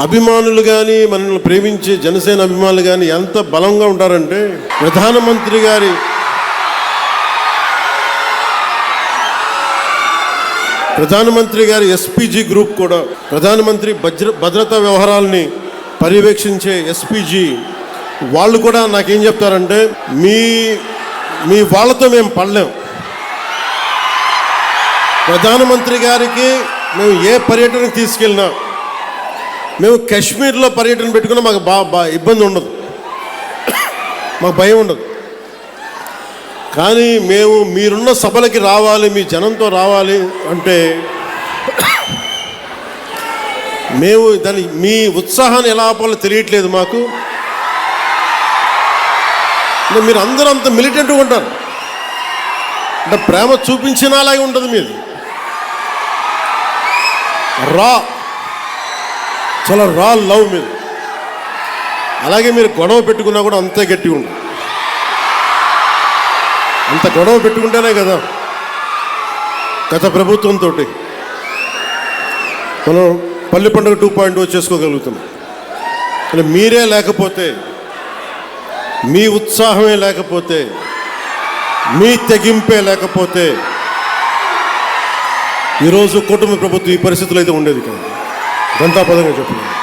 అభిమానులు కానీ మనల్ని ప్రేమించే జనసేన అభిమానులు కానీ ఎంత బలంగా ఉంటారంటే ప్రధానమంత్రి గారి ప్రధానమంత్రి గారి ఎస్పీజీ గ్రూప్ కూడా ప్రధానమంత్రి భద్ర భద్రతా వ్యవహారాలని పర్యవేక్షించే ఎస్పీజీ వాళ్ళు కూడా నాకేం చెప్తారంటే మీ మీ వాళ్ళతో మేము పడలేం. ప్రధానమంత్రి గారికి మేము ఏ పర్యటనకు తీసుకెళ్ళినా మేము కాశ్మీర్లో పర్యటన పెట్టుకున్నా మాకు బా బా ఇబ్బంది ఉండదు. మాకు భయం ఉండదు. కానీ మేము మీరున్న సభలకి రావాలి మీ జనంతో రావాలి అంటే మేము దాని మీ ఉత్సాహాన్ని ఎలా ఆపాలో తెలియట్లేదు మాకు. మీరు అందరూ అంత మిలిటెంట్గా ఉంటారు. అంటే ప్రేమ చూపించిన అలాగే ఉంటుంది మీరు రా. చాలా రా లవ్ మీద. అలాగే మీరు గొడవ పెట్టుకున్నా కూడా అంతే గట్టిగా ఉంటుంది అంత గొడవ పెట్టుకుంటేనే కదా గత ప్రభుత్వంతో మనం పల్లె పండుగ టూ పాయింట్ oh చేసుకోగలుగుతున్నాం కానీ మీరే లేకపోతే మీ ఉత్సాహమే లేకపోతే మీ తెగింపే లేకపోతే ఈరోజు కుటుంబ ప్రభుత్వం ఈ పరిస్థితులు అయితే ఉండేది కాదు. గంటాపదంగా చెప్తున్నాను